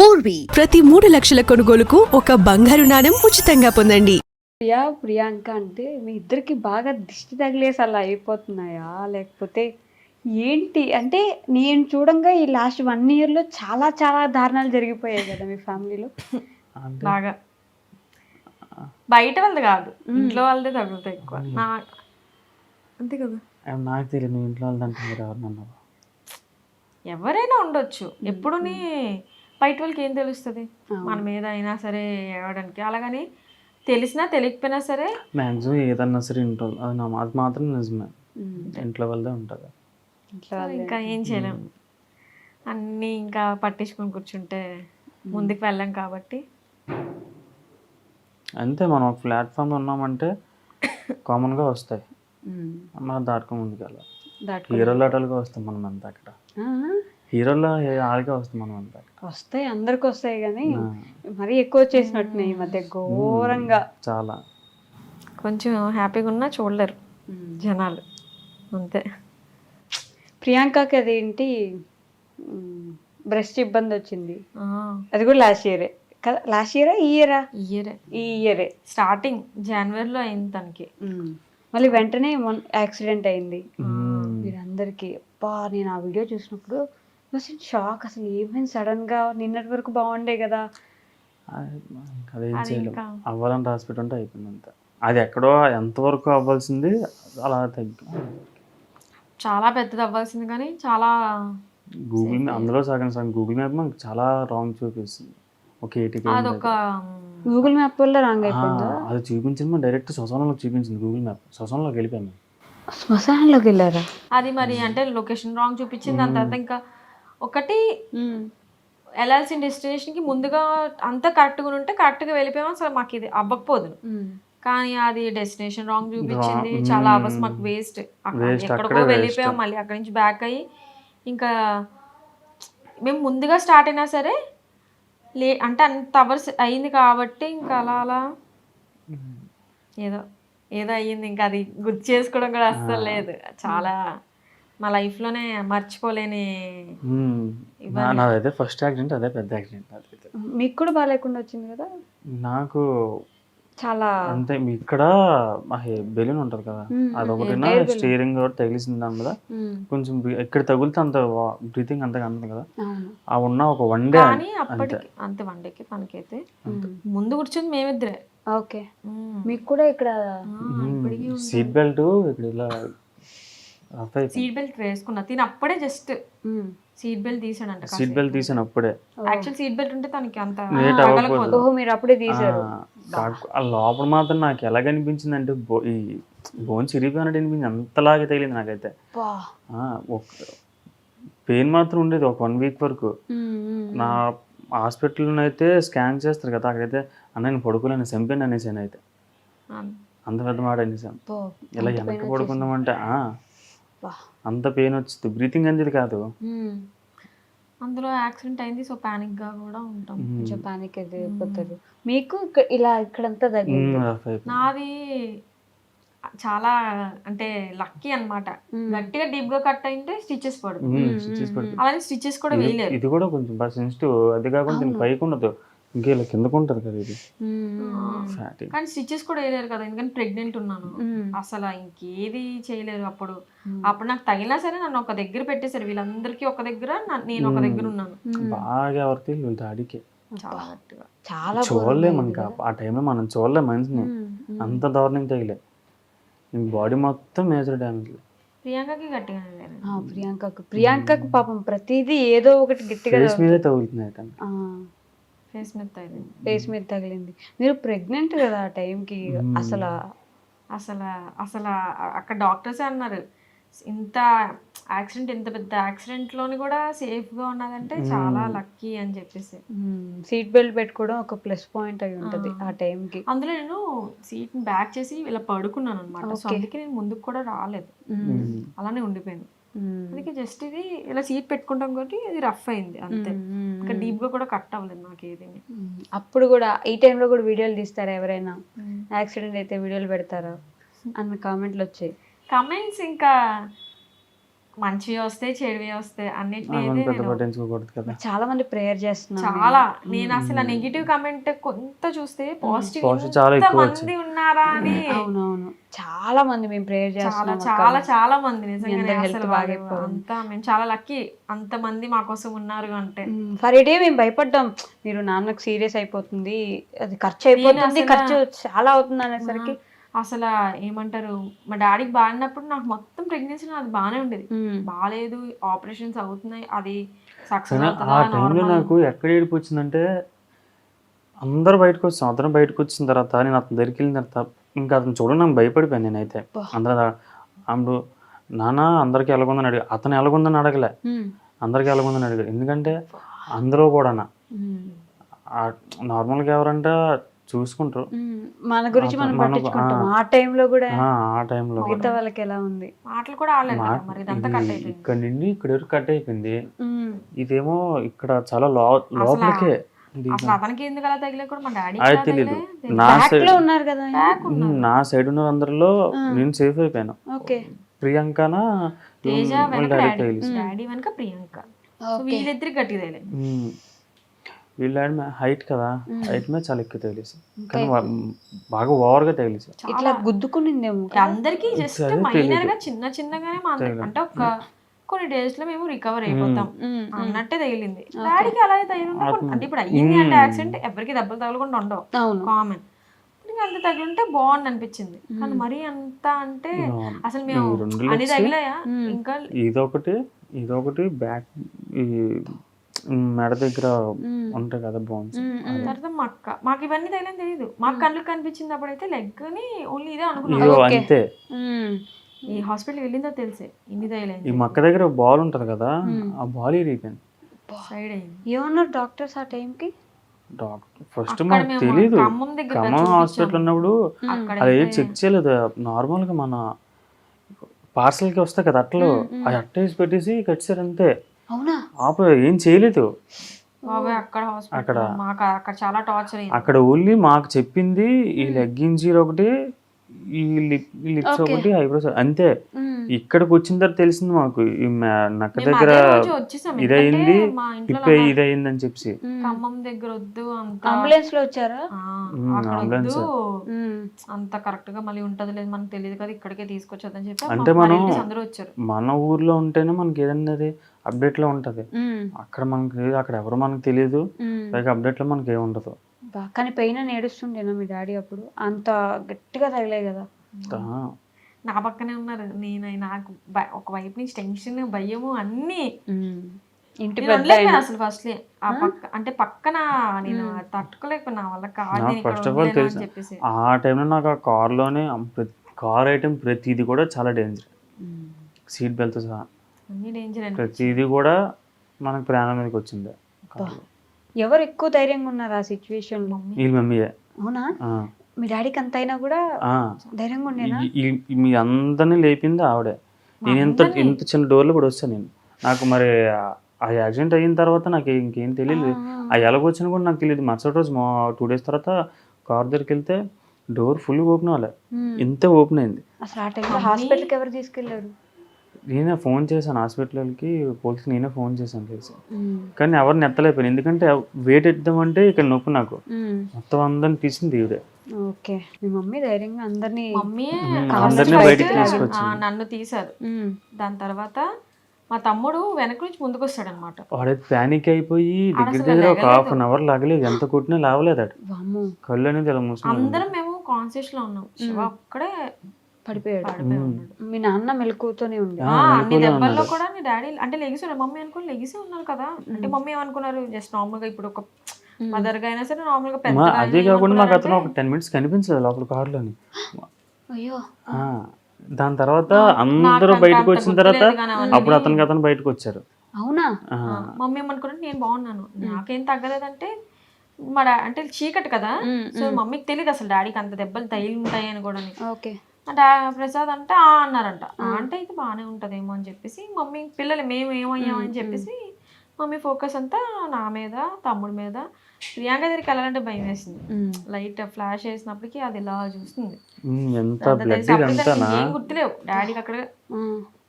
పూర్వీ ప్రతి మూడు లక్షల కొనుగోలుకు ఒక బంగారు నాణెం ఉచితంగా పొందండి. ప్రియా ప్రియాంక అంటే మీ ఇద్దరికి బాగా దిష్టి తగిలేసి అలా అయిపోతున్నాయా? లేకపోతే ఏంటి? అంటే నేను చూడంగా ఈ లాస్ట్ వన్ ఇయర్లో చాలా చాలా దారుణాలు జరిగిపోయాయి కదా మీ ఫ్యామిలీలో. బాగా. బయట వాళ్ళది కాదు. ఇంట్లో వాళ్ళదే తగులుతాయి ఎక్కువ. నా అంతే కదా. నాకు తెలియదు. ఇంట్లో ఎవరైనా ఉండొచ్చు. ఎప్పుడుని బయట వాళ్ళకి ఏం తెలుస్తుంది? మన మీద అయినా సరే ఏవడానికి అలాగని తెలిసినా తెలియకపోయినా సరే మ్యాక్సిమం ఏదన్నా సరే ఇంట్లో అది అది మాత్రం నిజమే. ఇంట్లో వాళ్ళదే ఉంటుంది. ఇట్లా ఇంకా ఏం చేయలేం. అన్నీ ఇంకా పట్టించుకొని కూర్చుంటే ముందుకు వెళ్ళాం కాబట్టి. అంతే మనం ఒక ప్లాట్ఫామ్లో ఉన్నామంటే కామన్గా వస్తాయి. మనం దాటుకొని ముందుకు వెళ్ళాలి దాటుకో- హీరోలు అటలుగా వస్తాం మనం అంతా అక్కడ హీరోలో ఆడికే వస్తాం మనం అంతా వస్తాయి అందరికి వస్తాయి కానీ మరీ ఎక్కువ వచ్చేసినట్టున్నాయి ఈ మధ్య ఘోరంగా. చాలా. కొంచెం హ్యాపీగా ఉన్నా చూడలేరు. జనాలు. అంతే. ప్రియాంకకి అదేంటి? బ్రెస్ట్ ఇబ్బంది వచ్చింది. ఆ, అది కూడా లాస్ట్ ఇయరే కదా లాస్ట్ ఇయరా ఈ ఇయరా ఈ ఇయరే ఈ ఇయరే స్టార్టింగ్ జనవరిలో అయింది తనకి. మళ్ళీ వెంటనే మొన్న యాక్సిడెంట్ అయింది. మీరందరికీ అబ్బా నేను ఆ వీడియో చూసినప్పుడు అసలు షాక్ అసలు ఏమైంది సడన్గా నిన్నటి వరకు బాగుండే కదా. అది ఇంకా అదేం అది చేయలేం. ఇంకా- అవ్వాలని రాసి పెట్టుంటే అయిపోయింది అంతే. అది ఎక్కడో ఎంతవరకు అవ్వాల్సింది అలా తగ్గి చాలా పెద్దది అవ్వాల్సింది కానీ చాలా గూగుల్ మ్యాప్ అందులో సగం సగం గూగుల్ మ్యాప్ మనకు చాలా రాంగ్ చూపిస్తుంది. ఒక ఎయిటీ అదొక గూగుల్ మ్యాప్ వల్ల రాంగ్ అయిపోయిందా? అది చూపించింది మనం డైరెక్ట్ శ్మశానంలోకి చూపించింది గూగుల్ మ్యాప్ శ్మశానంలోకి వెళ్ళిపోయాము శ్మశానంలోకి వెళ్ళారా? అది మరి అంటే లొకేషన్ రాంగ్ చూపించింది దాని తర్వాత ఇంకా ఒకటి వెళ్ళాల్సిన డెస్టినేషన్కి ముందుగా అంతా కరెక్ట్గా ఉంటే కరెక్ట్గా వెళ్ళిపోయాం అసలు మాకు ఇది అవ్వకపోదు. కానీ అది డెస్టినేషన్ రాంగ్ చూపించింది. చాలా అవర్స్ మాకు వేస్ట్. ఎక్కడికో అక్కడే వెళ్ళిపోయాం. మళ్ళీ అక్కడి నుంచి బ్యాక్ అయ్యి ఇంకా మేము ముందుగా స్టార్ట్ అయినా సరే లే అంటే అంత అవర్స్ అయింది కాబట్టి ఇంకా అలా అలా ఏదో ఏదో అయ్యింది ఇంకా అది గుర్తు చేసుకోవడం కూడా అస్సలు లేదు. చాలా మా లైఫ్లోనే మర్చిపోలేని నాదైతే ఫస్ట్ యాక్సిడెంట్ అదే పెద్ద యాక్సిడెంట్ మీకు కూడా బాగాలేకుండా వచ్చింది కదా? నాకు చాలా అంతే మీ ఇక్కడ బెలూన్ ఉంటది కదా మ్మ్. అదొకటి Air balloon. స్టీరింగ్ కూడా తగిలిసింది దాని మీద కొంచెం ఎక్కడ తగిలితే అంత బ్రీతింగ్ అంతగా అందదు కదా. ఆ ఉన్న ఒక వన్ డే అంతే. వండేకి తనకైతే ముందు కూర్చుంది మేమిద్దరే. ఓకే. మీకు కూడా ఇక్కడ సీట్ బెల్ట్ ఇక్కడ ఇలా సీట్ బెల్ట్ వేసుకున్నా. తిని అప్పుడే జస్ట్ సీట్ బెల్ట్ తీసాడంట సీట్ బెల్ట్ తీసాను అప్పుడే. యాక్చువల్ సీట్ బెల్ట్ ఉంటే తనకి అంత. ఓహో మీరు అప్పుడే తీసారు లోపల మాత్రం నాకు ఎలాగ అనిపించింది అంటే ఈ బోన్ చిరిగిపోయినట్టు అనిపించింది. అంతలాగే తగిలింది నాకైతే. పెయిన్ మాత్రం ఉండేది ఒక వన్ వీక్ వరకు. నా హాస్పిటల్లో అయితే స్కాన్ చేస్తారు కదా అక్కడైతే అన్న నేను పడుకోలేను చంపాను అనేసాను అయితే ఆ, అంత పెద్ద మాట అనేసాను. ఇలా వెనక పడుకుందామంటే. అంత పెయిన్ వచ్చింది బ్రీతింగ్ అనేది కాదు. అందులో యాక్సిడెంట్ అయింది సో పానిక్గా కూడా ఉంటాం. కొంచెం పానిక్ అయితే అయిపోతారు మీకు ఇక్కడ ఇలా ఇక్కడంతా తగ్గింది. నాది చాలా అంటే లక్కీ అన్నమాట. గట్టిగా డీప్గా కట్ అయింటే స్టిచెస్ పడుతుంది. అలానే స్టిచెస్ కూడా వేయలేరు. ఇది కూడా కొంచెం బాగా సెన్సిటివ్ అది కాకుండా పైకి ఉండదు ఇంకా ఇలా కిందకు ఉంటుంది కదా ఇది. ఫ్యాటీ కానీ స్టిచెస్ కూడా వేయలేరు కదా ఎందుకంటే ప్రెగ్నెంట్ ఉన్నాను. అసలు ఇంకేది చేయలేరు అప్పుడు. అప్పుడు నాకు తగిలినా సరే నన్ను ఒక దగ్గర పెట్టేశారు. వీళ్ళందరికీ ఒక దగ్గర నేను ఒక దగ్గర ఉన్నాను. బాగా ఎవరికి వీళ్ళ దాడికి చాలా గట్టిగా చాలా చూడలేము ఇంకా. ఆ టైంలో మనం చూడలేం మనిషిని. అంత దారుణంగా తగిలే. బాడీ మొత్తం మేజర్ డ్యామేజ్ ప్రియాంకకి ఆ, ప్రియాంకకు. ప్రియాంకకు పాపం ప్రతిదీ ఏదో ఒకటి గట్టిగా మీదే ఫేస్ మీద తగిలింది. ఫేస్ మీద తగిలింది. మీరు ప్రెగ్నెంట్ కదా ఆ టైంకి అసలు అసలు అసలు అక్కడ డాక్టర్సే అన్నారు. ఇంత యాక్సిడెంట్ ఇంత పెద్ద యాక్సిడెంట్లోని కూడా సేఫ్గా ఉన్నదంటే చాలా లక్కీ అని చెప్పేసి. సీట్ బెల్ట్ పెట్టుకోవడం ఒక ప్లస్ పాయింట్ అయి ఉంటది ఆ టైంకి. అందులో నేను సీట్ బ్యాక్ చేసి ఇలా పడుకున్నాను అనమాట సో అందుకే నేను ముందుకు కూడా రాలేదు. అలానే ఉండిపోయింది. అందుకే జస్ట్ ఇది ఇలా సీట్ పెట్టుకుంటాం కాబట్టి ఇది రఫ్ అయింది అంతే. ఇంకా డీప్గా కూడా కట్ అవ్వలేదు నాకు ఏది అప్పుడు కూడా ఈ టైంలో కూడా వీడియోలు తీస్తారా ఎవరైనా? యాక్సిడెంట్ అయితే వీడియోలు పెడతారా? అన్న కామెంట్లు వచ్చాయి. కమెంట్స్ ఇంకా మంచివి వస్తాయి చెడువి వస్తాయి అన్నిటిని కదా. చాలా మంది ప్రేయర్ చేస్తున్నారు. చాలా. నేను అసలు నెగిటివ్ కమెంట్ కొంత చూస్తే పాజిటివ్ మంది ఉన్నారా అని. అవునవును. చాలా మంది మేము ప్రేయర్ చాలా చేస్తున్నాం చాలా చాలా మంది అసలు. అంతా మేము చాలా లక్కీ. అంత మంది మా కోసం ఉన్నారు అంటే. ఫర్ డే మేము భయపడ్డాం. మీరు నాన్నకు సీరియస్ అయిపోతుంది. అది ఖర్చు అయిపోతుంది. ఖర్చు చాలా అవుతుంది అనేసరికి. అసలు ఏమంటారు మా డాడీకి బాగున్నప్పుడు నాకు మొత్తం ప్రెగ్నెన్సీ అది బాగానే ఉండేది. బాగాలేదు ఆపరేషన్స్ అవుతున్నాయి అది సక్సెస్ ఆ అవుతుందా టైంలో నాకు ఎక్కడ ఏడుపు వచ్చిందంటే అందరూ బయటకు వచ్చాం అతను బయటకు వచ్చిన తర్వాత నేను అతని దగ్గరికి వెళ్ళిన తర్వాత ఇంకా అతను చూడండి నాకు భయపడిపోయాను నేనైతే. అందరూ అప్పుడు నాన్న అందరికి ఎలాగుందని అడిగా అతను ఎలాగుందని అడగలే. అందరికి ఎలాగుందని అడిగాడు ఎందుకంటే అందరూ కూడా. నార్మల్గా ఎవరంటే చూసుకుంటారు. మన గురించి మనం పట్టించుకుంటాం. ఆ. టైంలో కూడా ఆ, ఆ టైంలో మిగతా వాళ్ళకి ఎలా ఉంది? మాటలు కూడా ఆడలేదు కదా, మరి ఇదంతా కట్ అయిపోయింది. ఇక్కడ నుండి ఇక్కడ వరకు కట్ అయిపోయింది. ఇదేమో ఇక్కడ చాలా లో లోపలికే. తెలీదు. నా సైడ్లో ఉన్నారు కదా. నా సైడ్ ఉన్న అందరిలో నేను సేఫ్ అయిపోయాను. ఓకే. ప్రియాంకన? డాడీ వెనక ప్రియాంక. వీళ్ళిద్దరికి వీళ్ళ హైట్ కదా హైట్ మీద చాలా ఎక్కువ తగిలేసి. కానీ బాగా ఓవర్గా తగిలేసి. ఇట్లా గుద్దుకునిందేమో అందరికి జస్ట్ మైనర్గా చిన్న చిన్నగానే మా అంటే ఒక కొన్ని డేస్లో మేము రికవర్ అయిపోతాం. అన్నట్టే తగిలింది. డాడీకి అలా తగిలి అంటే ఇప్పుడు అయ్యింది అంటే యాక్సిడెంట్ ఎవరికి దెబ్బలు తగలకుండా ఉండవు. కామన్ అంత తగిలింటే బాగుంది అనిపించింది. కానీ మరీ అంత అంటే అసలు మేము అన్ని తగిలాయా? ఇంకా ఇదొకటి ఇదొకటి బ్యాక్ ఈ మెడ దగ్గర ఉంటాయి కదా బోన్స్ తర్వాత మా అక్క మాకు ఇవన్నీ తగిలని తెలియదు మాకు కళ్ళకి కనిపించింది అప్పుడైతే లెగ్ అని ఓన్లీ ఇదే అనుకున్నాం. అంతే. ఈ హాస్పిటల్ వెళ్ళిందో తెలిసే. ఇన్ని ఈ తగిలింది మక్క దగ్గర బాల్ ఉంటది కదా ఆ బాల్ ఇరిగిపోయింది సైడ్ అయింది. ఏమన్నారు డాక్టర్స్ ఆ టైంకి డాక్టర్ ఫస్ట్ మాకు మేము తెలీదు. ఖమ్మం హాస్పిటల్ ఉన్నప్పుడు అక్కడ అది చెక్ చేయలేదు. నార్మల్గా మన పార్సల్కి వస్తాయి కదా అట్టలు అది అట్ట వేసి పెట్టేసి కట్టారు అంతే. అవునా? ఆప ఏం చేయలేదు. బాబాయ్ అక్కడ హాస్పిటల్ మాకు అక్కడ చాలా టార్చర్ అయింది. అక్కడ ఓన్లీ మాకు చెప్పింది ఈ లెగ్ ఇంజరీ ఒకటి ఈ లిప్ లిప్స్ ఒకటి ఐబ్రోస్ అంతే. ఇక్కడికి వచ్చిన తర్వాత తెలిసింది మాకు. నక్క దగ్గర ఇదయింది ఎందుకంటే మా ఇంట్లో ఇప్పే ఇదయింది అని చెప్పి ఖమ్మం దగ్గర వద్దు అంత. అంబులెన్స్లో వచ్చారా? ఉమ్. అంత కరెక్ట్గా మళ్ళీ ఉంటది లేదు మనకు తెలియదు కదా ఇక్కడికే తీసుకొచ్చొద్దని చెప్పి అంటే మనం- అందరూ వచ్చారు. మన ఊర్లో ఉంటేనే మనకి ఏదన్నా అది అప్డేట్లో ఉంటది. అక్కడ మనకి అక్కడ ఎవరు మనకు తెలియదు. పైగా అప్డేట్లో మనకి ఏముండదు. బా, కానీ పెయిన్ అని ఏడుస్తుండేనా మీ డాడీ అప్పుడు. అంత గట్టిగా తగిలే కదా. నా పక్కనే ఉన్నారు. నేను నాకు ఒక వైపు నుంచి టెన్షన్ భయము అన్ని. ఇంటి అసలు ఫస్ట్ ఆ పక్క అంటే పక్కన నేను తట్టుకోలేకపోయినా. నా వల్ల కాదు ఫస్ట్ ఆఫ్ ఆల్ తెలుసు. ఆ టైంలో నాకు ఆ కార్లోనే కార్ ఐటమ్ ప్రతిదీ కూడా చాలా డేంజర్. సీట్ బెల్ట్ సహా. అన్ని డేంజర్ అండి ప్రతిదీ కూడా మనకు ప్రాణం మీదకి వచ్చింది. కార్లో. ఎవరు ఎక్కువ ధైర్యంగా ఉన్నారు ఆ సిచ్యువేషన్లో? వీళ్ళ మమ్మీయే. అవునా? మీ డాడీకి అంత అయినా కూడా. ధైర్యంగా ఉండేనా? మీ అందరినీ లేపింది ఆవిడే. నేను ఇంత ఇంత చిన్న డోర్లో కూడా వచ్చాను నేను. నాకు మరి ఆ- యాక్సిడెంట్ అయిన తర్వాత నాకు ఇంకేం తెలియదు ఆ. ఎలాగొచ్చినా కూడా నాకు తెలియదు మరుసటి రోజు మా టూ డేస్ తర్వాత కార్ దగ్గరికి వెళ్తే డోర్ ఫుల్ ఓపెన్ అవ్వలే. ఇంత ఓపెన్ అయింది. అసలు ఆ టైంలో హాస్పిటల్కి ఎవరు తీసుకెళ్ళారు? నేనే ఫోన్ చేశాను హాస్పిటల్కి పోలీస్ నేనే ఫోన్ చేశాను తెలిసి. కానీ ఎవరిని ఎత్తలేకపోయాను. ఎందుకంటే వెయిట్ ఎద్దామంటే ఇక్కడ నొప్పి నాకు. మొత్తం అందరిని తీసింది ఈవిడే. ఓకే. మీ మమ్మీ ధైర్యంగా అందరినీ మమ్మీ అందరినీ బయటికి తీసుకొచ్చింది. నన్ను తీశారు. దాని తర్వాత మా తమ్ముడు వెనక నుంచి ముందుకు వస్తాడు అనమాట వాడైతే ప్యానిక్ అయిపోయి దగ్గర దగ్గర ఒక హాఫ్ అన్ అవర్ లాగలేదు ఎంత కొట్టినా లావలేదు కళ్ళు అనేది ఇలా మూసుకున్నాడు. అందరం మేము కాన్షియస్లో ఉన్నాం. శివ ఒక్కడే పడిపోయాడు. మీ నాన్న మెలకువతోనే ఉండే. ఆ, అన్ని దెబ్బల్లో కూడా మీ డాడీ అంటే లెగిసి మమ్మీ అనుకుని లెగిసి ఉన్నారు కదా. అంటే మమ్మీ ఏమనుకున్నారు? జస్ట్ నార్మల్గా ఇప్పుడు ఒక మదర్గా అయినా సరే నార్మల్గా పెద్ద అదే కాకుండా మాకు అతను ఒక టెన్ మినిట్స్ కనిపించలేదు లోపల కారులోని. అయ్యో. ఆ, దాని తర్వాత అందరూ బయటకు వచ్చిన తర్వాత అప్పుడు అతనికి అతను బయటకు వచ్చారు. అవునా? మమ్మీ ఏమనుకున్నట్టు నేను బాగున్నాను. నాకేం తగ్గలేదంటే మా డా- అంటే చీకటి కదా. సో మమ్మీకి తెలియదు అసలు డాడీకి అంత దెబ్బలు తగిలి ఉంటాయి అని కూడా. ఓకే. అంటే ప్రసాద్ అంటే ఆ అన్నారంట. అంటే అయితే బాగానే ఉంటదేమో అని చెప్పేసి మమ్మీ పిల్లలు మేము ఏమయ్యామని చెప్పేసి మమ్మీ ఫోకస్ అంతా నా మీద తమ్ముడి మీద. ప్రియాంక దగ్గరికి వెళ్ళాలంటే భయం వేసింది. లైట్ ఫ్లాష్ వేసినప్పటికీ అది ఇలా చూస్తుంది. ఏం గుర్తులేవు. డాడీకి అక్కడ.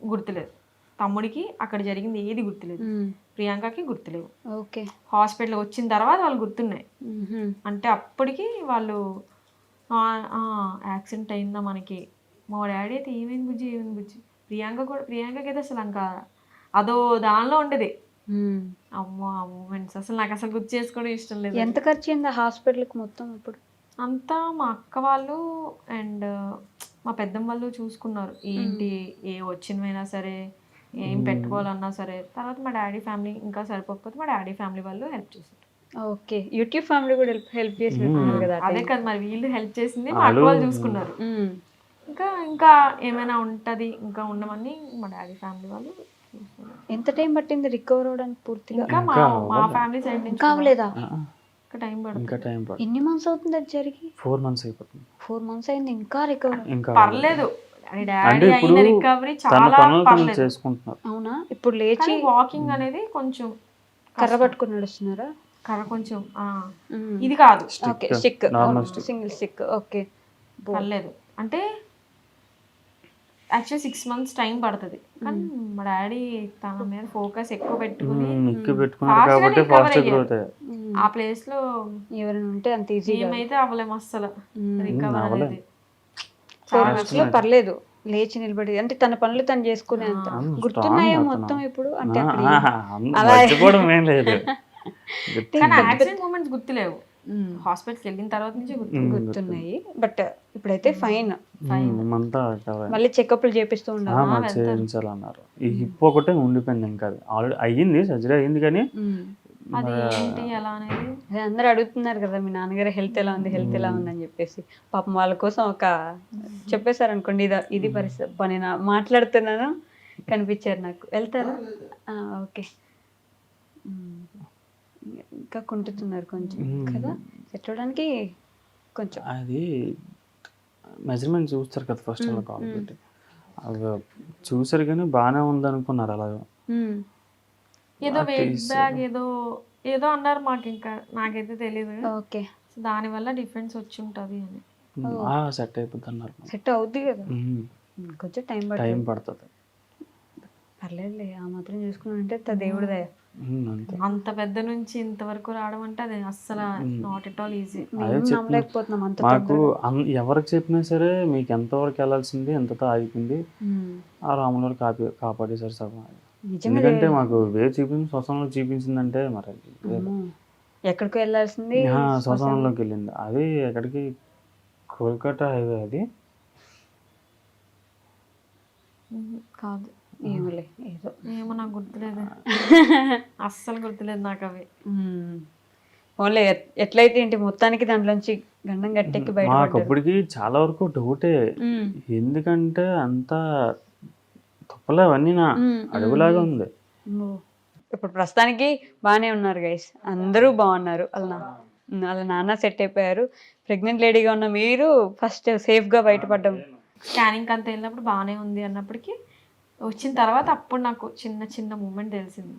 గుర్తులేదు. తమ్ముడికి అక్కడ జరిగింది ఏది గుర్తులేదు. ప్రియాంకకి గుర్తులేవు. ఓకే. హాస్పిటల్ వచ్చిన తర్వాత వాళ్ళు గుర్తున్నాయి. అంటే అప్పటికి వాళ్ళు యాక్సిడెంట్ అయిందా మనకి? మా డాడీ అయితే ఏమైంది బుజ్జి ఏమైంది బుజ్జి? ప్రియాంక కూడా ప్రియాంకకి అయితే అసలు ఇంకా అదో దానిలో ఉండేది అమ్మో ఆ మూమెంట్స్. అసలు నాకు అసలు గుర్తు చేసుకోవడం ఇష్టం లేదు. ఎంత ఖర్చు అయింది హాస్పిటల్కి మొత్తం ఇప్పుడు? అంతా మా అక్క వాళ్ళు అండ్ మా పెద్దమ్మ వాళ్ళు చూసుకున్నారు. ఏంటి ఏ వచ్చినవైనా సరే ఏం పెట్టుకోవాలన్నా సరే. తర్వాత మా డాడీ ఫ్యామిలీ ఇంకా సరిపోకపోతే మా డాడీ ఫ్యామిలీ వాళ్ళు హెల్ప్ చేశారు. ఓకే. యూట్యూబ్ ఫ్యామిలీ కూడా హెల్ప్ చేసినట్టున్నారు కదా అదే కదా మరి వీళ్ళు హెల్ప్ చేసింది మా అక్క వాళ్ళు చూసుకున్నారు. ఇంకా ఇంకా ఏమైనా ఉంటది ఇంకా ఉండమని మా డాడీ ఫ్యామిలీ వాళ్ళు. ఎంత టైం పట్టింది రికవర్ అవడానికి పూర్తిగా? ఇంకా మా మా ఫ్యామిలీ సైడ్ నుంచి ఆ, ఇంకా టైం పడుతుంది. ఇంకా టైం పడుతుంది. ఎన్ని మంత్స్ అవుతుంది అది జరిగి? ఫోర్ మంత్స్ అయిపోతుంది. ఫోర్ మంత్స్ అయింది ఇంకా రికవర్ ఇంకా పర్లేదు. అంటే డాడీ ఇప్పుడు అయిన రికవరీ చాలా పనులు పర్లేదు. చేసుకుంటున్నారు. అవునా? ఇప్పుడు లేచి వాకింగ్ అనేది కొంచెం కర్ర పట్టుకుని నడుస్తున్నారా? కర్ర కొంచెం. ఇది కాదు. Okay stick single stick okay పర్లేదు. అంటే యాక్చువల్లీ సిక్స్ మంత్స్ టైం పడుతుంది. కానీ మా డాడీ తన మీద ఫోకస్ ఎక్కువ పెట్టుకుని కాబట్టి ఫాస్ట్ ఆ ప్లేస్లో ఎవరైనా ఉంటే అంత ఈజీగా మేమైతే అవ్వలేము అస్సలు. రికవర్. అనేది. ఫోర్ మంత్స్లో పర్లేదు. లేచి నిలబడి అంటే తన పనులు తను చేసుకునే అంత గుర్తున్నాయా మొత్తం. ఇప్పుడు? అంటే అక్కడ కానీ యాక్సిడెంట్ మూమెంట్స్ గుర్తులేవు. హాస్పిటల్కి వెళ్ళిన తర్వాత నుంచి గుర్తున్నాయి. బట్ ఇప్పుడైతే ఫైన్. మళ్ళీ చెకప్లు చేపిస్తూ ఆ, ఉండాలి? మరి చేయించాలన్నారు. ఈ హిప్ ఒకటే ఉండిపోయింది ఇంకా ఆల్రెడీ అయ్యింది సర్జరీ అయ్యింది కానీ. అది అందరూ అడుగుతున్నారు కదా మీ నాన్నగారు హెల్త్ ఎలా ఉంది హెల్త్ ఎలా ఉంది అని చెప్పేసి. పాపం వాళ్ళ కోసం ఒక చెప్పేశారు అనుకోండి ఇది ఇది పరిస్థితి. పని నా మాట్లాడుతున్నాను కనిపించారు నాకు. వెళ్తారా? ఓకే. ఇంకా కుంటుతున్నారు కొంచెం కదా? సెట్ అవడానికి కొంచెం. అది మెజర్మెంట్ చూస్తారు కదా ఫస్ట్ అలా కాల్ పెట్టి అది చూసారు కానీ బాగానే ఉంది అనుకున్నారు అలాగా. ఏదో వెయిట్ బ్యాగ్ ఏదో. ఏదో అన్నారు మాకు ఇంకా నాకైతే తెలియదు ఓకే. సో దానివల్ల డిఫరెన్స్ వచ్చి ఉంటది అని. సెట్ అయిపోద్ది అన్నారు. సెట్ అవుద్ది కదా. కొంచెం టైం టైం పడుతుంది. పర్లేదులే ఆ మాత్రం చూసుకున్నానంటే దేవుడి దయ. అంతే. పెద్ద నుంచి ఇంతవరకు రావడం అంటే అది అస్సలు నాట్ ఎట్ ఆల్ ఈజీ మేము నమ్మలేకపోతున్నాం అంత మాకు ఎవరికి చెప్పినా సరే మీకు ఎంతవరకు వెళ్ళాల్సింది ఎంతతో ఆగిపోయింది. ఆ రాములు కాపీ కాపాడేశారు సగం. నిజంగా ఎందుకంటే మాకు వే చూపించి శ్మశానంలో చూపించిందంటే మరి. ఎక్కడికో వెళ్ళాల్సింది ఆ, శ్మశానంలోకి వెళ్ళింది. అది ఎక్కడికి? కోల్కతా హైవే అది. కాదు. ఏమోలే ఏదో. ఏమో నాకు గుర్తులేదు. అస్సలు గుర్తులేదు నాకు అవి. ఓన్లీ ఎట్లయితే ఏంటి మొత్తానికి దాంట్లోంచి గండం గట్టెక్కి బయట అప్పటికి చాలా వరకు డౌటే. ఎందుకంటే అంత తప్పలే అవన్నీ నా. అడుగులాగా ఉంది. ఇప్పుడు ప్రస్తుతానికి బాగానే ఉన్నారు గైస్ అందరూ బాగున్నారు. వాళ్ళ నా- వాళ్ళ నాన్న సెట్ అయిపోయారు. ప్రెగ్నెంట్ లేడీగా ఉన్న మీరు ఫస్ట్ సేఫ్గా బయటపడ్డం స్కానింగ్ అంతా వెళ్ళినప్పుడు బాగానే ఉంది అన్నప్పటికీ వచ్చిన తర్వాత అప్పుడు నాకు చిన్న చిన్న మూమెంట్ తెలిసింది.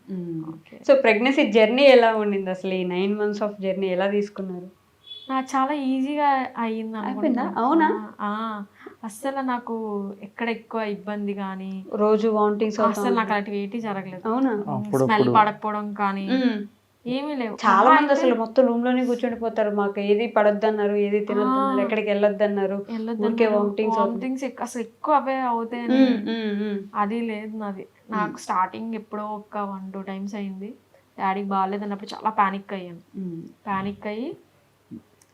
ఓకే. సో ప్రెగ్నెన్సీ జర్నీ ఎలా ఉండింది అసలు? ఈ నైన్ మంత్స్ ఆఫ్ జర్నీ ఎలా తీసుకున్నారు? నాకు చాలా ఈజీగా అయ్యింది అయిపోయిందా? అనుకుంటా. అవునా? ఆ, అస్సలు నాకు ఎక్కడ ఎక్కువ ఇబ్బంది కానీ రోజు వామిటింగ్స్ అస్సలు నాకు అలాంటివి ఏంటి జరగలేదు. అవునా? స్మెల్ పడకపోవడం కానీ. ఏమీ లేవు. చాలా మంది అసలు మొత్తం రూమ్లోనే కూర్చుండిపోతారు మాకు ఏది పడొద్దన్నారు ఏది తినొద్దన్నారు ఎక్కడికి వెళ్ళొద్దన్నారు. ఊరికే వామిటింగ్స్ వామిటింగ్స్ అసలు ఎక్కువ అవే అవుతాయని అది లేదు నాది. నాకు స్టార్టింగ్ ఎప్పుడో ఒక వన్ టూ టైమ్స్ అయింది. డాడీకి బాగాలేదు అన్నప్పుడు చాలా పానిక్ అయ్యాను. పానిక్ అయ్యి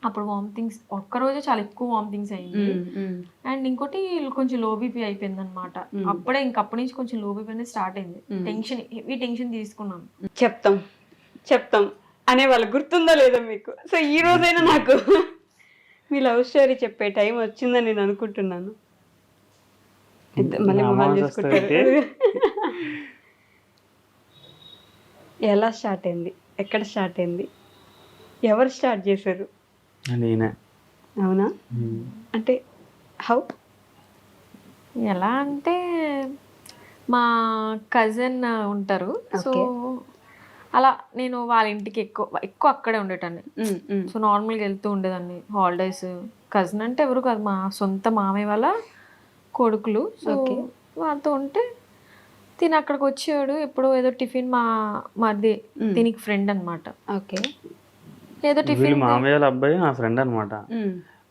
అప్పుడు వామిటింగ్స్ ఒక్కరోజే చాలా ఎక్కువ వామిటింగ్స్ అయ్యింది. అండ్ ఇంకోటి కొంచెం లో బీపీ అయిపోయింది అనమాట అప్పుడే ఇంకప్పటి నుంచి కొంచెం లో బీపీ అనేది స్టార్ట్ అయింది. టెన్షన్ హెవీ టెన్షన్ తీసుకున్నాను. చెప్తాం. చెప్తాం అనే వాళ్ళు గుర్తుందో లేదో మీకు. సో ఈ రోజైనా నాకు మీ లవ్ స్టోరీ చెప్పే టైం వచ్చిందని నేను అనుకుంటున్నాను. మళ్ళీ మొహాలు చూసుకుంటారు. ఎలా స్టార్ట్ అయింది? ఎక్కడ స్టార్ట్ అయింది? ఎవరు స్టార్ట్ చేశారు? నేనే. అవునా. అంటే హౌ? ఎలా అంటే మా కజిన్ ఉంటారు. సో అలా నేను వాళ్ళ ఇంటికి ఎక్కువ ఎక్కువ అక్కడే ఉండేటాన్ని. సో నార్మల్గా వెళ్తూ ఉండేదాన్ని. హాలిడేస్ కజిన్ అంటే ఎవరు కాదు మా సొంత మామయ్య వాళ్ళ కొడుకులు. సో వాళ్ళతో ఉంటే తిని అక్కడికి వచ్చాడు ఎప్పుడో ఏదో టిఫిన్ మా మాది దీనికి ఫ్రెండ్ అన్నమాట. ఓకే. ఏదో టిఫిన్ మామయ్య వాళ్ళ అబ్బాయి నా ఫ్రెండ్ అనమాట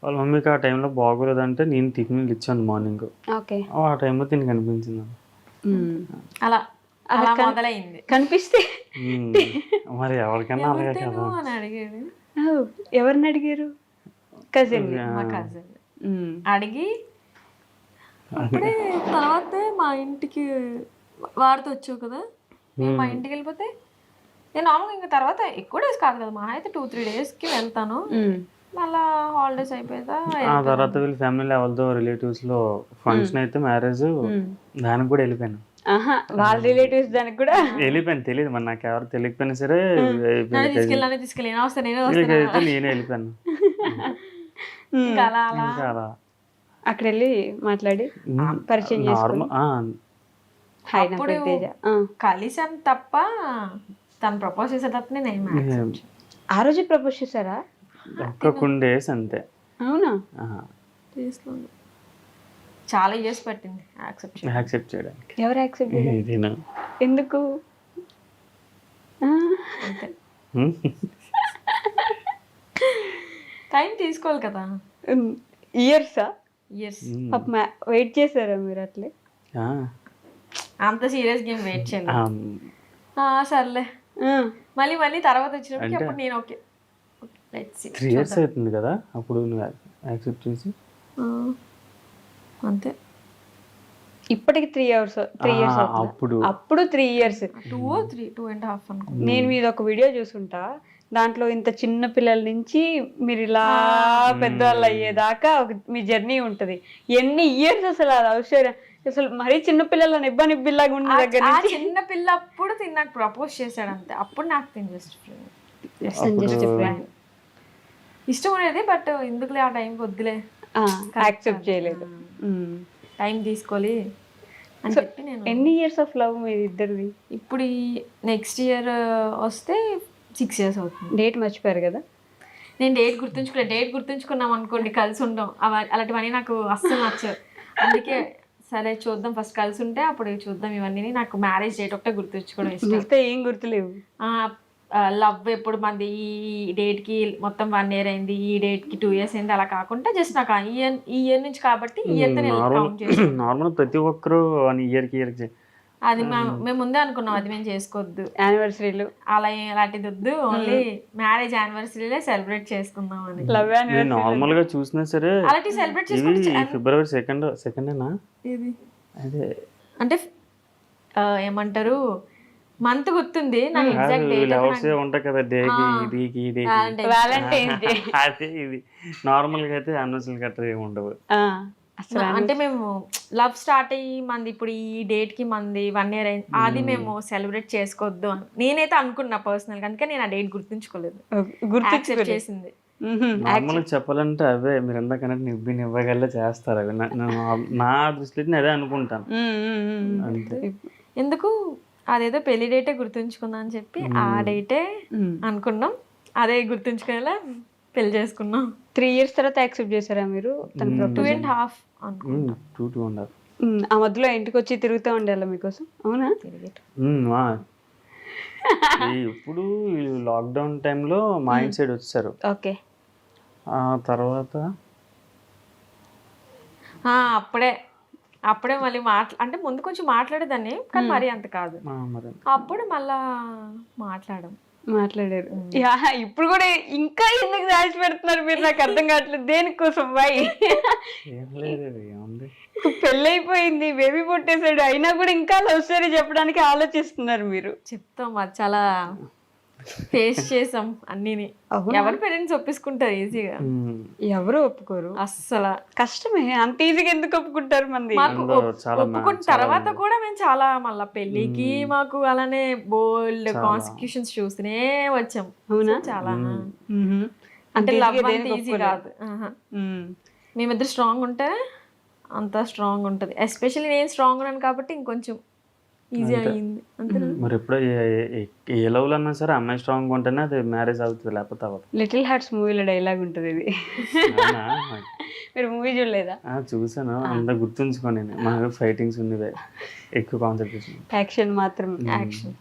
వాళ్ళ మమ్మీకి ఆ టైంలో బాగోలేదంటే నేను టిఫిన్లు ఇచ్చాను మార్నింగ్ ఓకే. ఆ టైంలో తిని కనిపించింది అలా అలా మొదలైంది. కనిపిస్తే. మరి ఎవరికైనా అలాగే కదా. అని అడిగాడు. ఎవరిని అడిగారు? కజిన్ మా కజిన్ అడిగి అప్పుడే తర్వాత మా ఇంటికి వాడితో వచ్చావు కదా? నేను మా ఇంటికి వెళ్ళిపోతే నేను మామూలుగా ఇంకా తర్వాత ఎక్కువ డేస్ కాదు కదా మా అయితే టూ త్రీ డేస్కి వెళ్తాను. మళ్ళా హాలిడేస్ అయిపోయిందా? ఆ తర్వాత వీళ్ళ ఫ్యామిలీ ఎవరితో రిలేటివ్స్లో ఫంక్షన్ అయితే మ్యారేజ్ దానికి కూడా వెళ్ళిపోయాను. వాళ్ళ రిలేటివ్స్ దానికి కూడా వెళ్ళిపోయాను తెలియదు మరి నాకు ఎవరు తెలియకపోయినా సరే నన్ను తీసుకెళ్ళాలని తీసుకెళ్ళి నేను వస్తాను? నేనే వెళ్ళిపోయాను. అలా అక్కడ వెళ్ళి మాట్లాడి పరిచయం చేసుకుని. నార్మల్ హాయ్ నా పేరు తేజ. ఆ. కలిసాను తప్ప తను ప్రపోజ్ చేసేటప్పుడు నేను. ఆ రోజు ప్రపోజ్ చేశారా? ఒక్క కుండేసి అంతే. అవునా. చాలా ఇయర్స్ పట్టింది యాక్సెప్ట్ చేయడం యాక్సెప్ట్ చేయడానికి. ఎవరు యాక్సెప్ట్ ఇదేనా ఎందుకు? టైం తీసుకోవాలి కదా. ఇయర్సా ఇయర్స్ పాప వెయిట్ చేశారా మీరు అట్లే? ఆ. అంత సీరియస్ గేమ్ వెయిట్ ఆ, సర్లే. మళ్ళీ మళ్ళీ తర్వాత వచ్చినప్పటికి అప్పుడు నేను ఓకే లెట్స్ త్రీ ఇయర్స్ అవుతుంది కదా అప్పుడు నువ్వు యాక్సెప్ట్ చేసి? అంతే. ఇప్పటికి త్రీ అవర్స్ త్రీ ఇయర్స్ అప్పుడు. అప్పుడు three years two three two and half అనుకో నేను మీద ఒక వీడియో చూసుంటా. దాంట్లో ఇంత చిన్న పిల్లల నుంచి మీరు ఇలా పెద్దవాళ్ళు అయ్యేదాకా ఒక మీ జర్నీ ఉంటది. ఎన్ని ఇయర్స్ అసలు అది అవసరం? అసలు మరీ చిన్న పిల్లల నిబ్బ నిబ్బిల్లాగా ఉన్న దగ్గర ఆ నుంచి చిన్న పిల్ల అప్పుడు నాకు ప్రపోజ్ చేశాడు అంతే. అప్పుడు నాకు తిని జస్ట్ ఇష్టం ఉండేది బట్ ఎందుకులే ఆ టైంకి వద్దులే. యాక్సెప్ట్ చేయలేదు. టైం తీసుకోవాలి అని చెప్పి నేను ఎన్ని ఇయర్స్ ఆఫ్ లవ్ మీ ఇద్దరిది? ఇప్పుడు ఈ నెక్స్ట్ ఇయర్ వస్తే సిక్స్ ఇయర్స్ అవుతుంది. డేట్ మర్చిపోయారు కదా? నేను డేట్ గుర్తుంచుకోలేదు డేట్ గుర్తుంచుకున్నాం అనుకోండి కలిసి ఉండం అలాంటివన్నీ నాకు అస్సలు నచ్చవు. అందుకే సరే చూద్దాం. ఫస్ట్ కలిసి ఉంటే అప్పుడు చూద్దాం. ఇవన్నీ నాకు మ్యారేజ్ డేట్ ఒకటే గుర్తుంచుకోవడం ఇష్టం. ఏం గుర్తులేవు. లవ్ ఎప్పుడు మంది ఈ డేట్కి మొత్తం వన్ ఇయర్ అయింది ఈ డేట్కి టూ ఇయర్స్ అయింది అలా కాకుండా జస్ట్ నాకు ఈ ఇయర్ ఈ ఇయర్ నుంచి కాబట్టి ఈ ఇయర్తో నేను నార్మల్ కౌంట్ చేసి నార్మల్ ప్రతి ఒక్కరు వన్ ఇయర్కి ఇయర్కి అది మా- మేము. ముందే అనుకున్నాం అది మేము చేసుకోవద్దు. యానివర్సరీలు అలా అలాంటిది వద్దు ఓన్లీ మ్యారేజ్ యానివర్సరీలే సెలబ్రేట్ చేసుకుందాం అని. లవ్ నేను నార్మల్గా చూసినా సరే అలాంటి సెలబ్రేట్ చేసుకుంటే ఫిబ్రవరి సెకండ్ సెకండేనా ఇది అదే. అంటే ఏమంటారు? మంత్ గుర్తుంది నాకు ఎగ్జాక్ట్ డేట్ లవర్స్ ఉంటాయి కదా డేకి ఇదికి ఇదికి వ్యాలంటైన్స్ డే అదే ఇది. నార్మల్గా అయితే అన్నోసులు గట్రా ఏమి ఉండవు. అంటే మేము లవ్ స్టార్ట్ అయ్యి మంది ఇప్పుడు ఈ డేట్కి మంది వన్ ఇయర్ అయింది అది మేము సెలబ్రేట్ చేసుకోవద్దు అని. నేనైతే అనుకున్నా పర్సనల్గా అందుకే నేను ఆ డేట్ గుర్తుంచుకోలేదు. గుర్తు చేసింది. చెప్పాలంటే అవే మీరు ఎందాకనంటే నిబ్బి నివ్వగల్లా చేస్తారు అవి. నా- నా- నా దృష్టిలో నేను అదే అనుకుంటాను. అంతే. ఎందుకు? అదేదో పెళ్ళి డేటే గుర్తుంచుకుందాం అని చెప్పి ఆ డేటే అనుకున్నాం. అదే గుర్తుంచుకునేలా పెళ్ళి చేసుకున్నాం. త్రీ ఇయర్స్ తర్వాత యాక్సెప్ట్ చేశారా మీరు తన టూ అండ్ హాఫ్ అనుకున్నాం. టూ టూ ఆ మధ్యలో ఇంటికి వచ్చి తిరుగుతూ ఉండాలి మీకోసం? అవునా? ఇప్పుడు లాక్డౌన్ టైంలో మా ఇంటి సైడ్ వచ్చారు ఓకే. ఆ తర్వాత? ఆ, అప్పుడే. అప్పుడే మళ్ళీ మాట్లా అంటే ముందు కొంచెం మాట్లాడేదాన్ని కానీ మరీ అంత కాదు. అప్పుడు మళ్ళా మాట్లాడడం మాట్లాడారు. యా, ఇప్పుడు కూడా ఇంకా ఎందుకు దాచి పెడుతున్నారు మీరు? నాకు అర్థం కావట్లేదు. దేనికోసం? బాయ్ ఏముంది. పెళ్ళైపోయింది బేబీ పుట్టేసాడు అయినా కూడా ఇంకా లవ్ స్టోరీ చెప్పడానికి ఆలోచిస్తున్నారు మీరు. చెప్తాం అది చాలా ఫేస్ చేసాం అన్నిని? ఎవరి పేరెంట్స్ ఒప్పించుకుంటారు ఈజీగా ఎవరు ఒప్పుకోరు? అస్సలు. కష్టమే. అంత ఈజీగా ఎందుకు ఒప్పుకుంటారు మంది? మాకు ఒప్పుకున్న తర్వాత కూడా మేము చాలా మళ్ళా పెళ్ళికి మాకు అలానే బోల్డ్ కాన్స్టిట్యూషన్స్ చూస్తూనే వచ్చాం. అవునా? చాలా. అంటే అంత లవ్ అంత ఈజీ. కాదు. మేమిద్దరు స్ట్రాంగ్ ఉంటే అంత స్ట్రాంగ్ ఉంటుంది. ఎస్పెషల్లీ నేను స్ట్రాంగ్ ఉన్నాను కాబట్టి ఇంకొంచెం ఈజీ అయ్యింది అంతేనా? మరి ఎప్పుడో ఏ- లవ్లో అన్నా సరే అమ్మాయి స్ట్రాంగ్ ఉంటేనే అది మ్యారేజ్ అవుతుంది లేకపోతే అవ్వదు. లిటిల్ హార్ట్స్ మూవీలో డైలాగ్ ఉంటుంది ఇది? మీరు మూవీ చూడలేదా? ఆ, చూసాను. అంత గుర్తుంచుకోండి నేను. మాకు ఫైటింగ్స్ ఉన్నవే ఎక్కువ కాన్సన్ట్రేషన్ యాక్షన్ మాత్రం యాక్షన్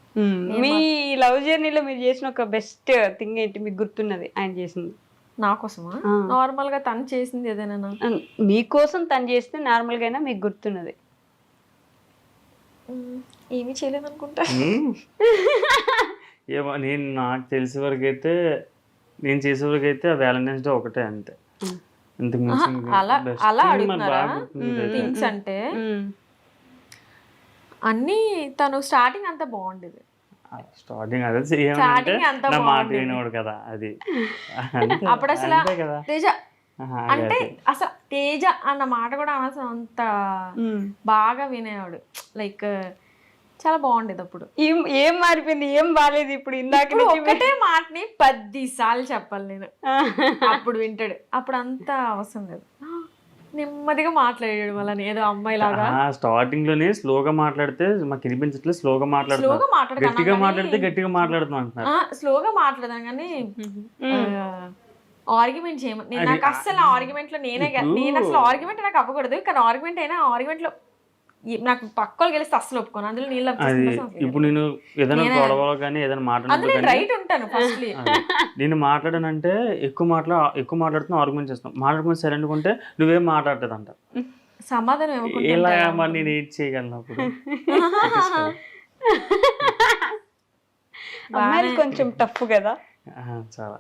మీ లవ్ జర్నీలో మీరు చేసిన ఒక బెస్ట్ థింగ్ ఏంటి మీకు గుర్తున్నది ఆయన చేసింది? నా కోసమా? ఆ. నార్మల్గా తను చేసింది ఏదైనా మీకోసం తను చేస్తే నార్మల్గా అయినా మీకు గుర్తున్నది. ఏమీ చేయలేదు అనుకుంటా ఏమో నేను నాకు తెలిసే వరకు అయితే నేను చేసే వరకు అయితే వ్యాలంటైన్స్ డే ఒకటే అంతే. ఇంతకు మించి ఇంక అలా అలా అడుగుతున్నారా. థింగ్స్ అంటే. అన్నీ తను స్టార్టింగ్ అంతా బాగుండేది. స్టార్టింగ్ అదే Starting అంతా నా మాట. వినేవాడు కదా అది. అప్పుడు అసలు తేజ అంటే. అసలు తేజ అన్న మాట కూడా అనాల్సిన అంత. బాగా వినేవాడు. లైక్ చాలా బాగుండేది అప్పుడు. ఏం ఏం మారిపోయింది? ఏం బాగాలేదు ఇప్పుడు ఇందాక ఒకటే మాటని పది సార్లు చెప్పాలి నేను. అప్పుడు వింటాడు. అప్పుడు అంత అవసరం లేదు. నెమ్మదిగా మాట్లాడాడు మళ్ళీ ఏదో అమ్మాయి లాగా ఆ స్టార్టింగ్లోనే స్లోగా మాట్లాడితే మాకు వినిపించట్లేదు స్లోగా స్లోగా మాట్లాడుతున్నారు మాట్లాడతాను గట్టిగా మాట్లాడితే గట్టిగా మాట్లాడుతున్నాం అంటున్నారు. స్లోగా మాట్లాడదాం కానీ ఆర్గ్యుమెంట్ చేయమని నేను నాకు అస్సలు ఆర్గ్యుమెంట్లో నేనే నేను అసలు ఆర్గ్యుమెంట్ నాకు అవ్వకూడదు. కానీ ఆర్గ్యుమెంట్ అయినా ఆర్గ్యుమెంట్లో ఈ- నాకు పక్కలు గెలిస్తే అస్సలు ఒప్పుకోను. అందులో నీళ్ళు ఇప్పుడు నేను ఏదైనా గొడవలో కానీ ఏదైనా కానీ రైట్ ఉంటాను ఫస్ట్లీ. నేను మాట్లాడానంటే ఎక్కువ మాట్లా ఎక్కువ మాట్లాడుతున్నా ఆర్గ్యుమెంట్ చేస్తాం మాట్లాడుకుని సైలెంట్ ఉంటే నువ్వేం మాట్లాడలేదు అంట సమాధానం ఇలా మరి నేను ఏం చేయగలను అప్పుడు? అమ్మాయిలు కొంచెం టఫ్ కదా? చాలా.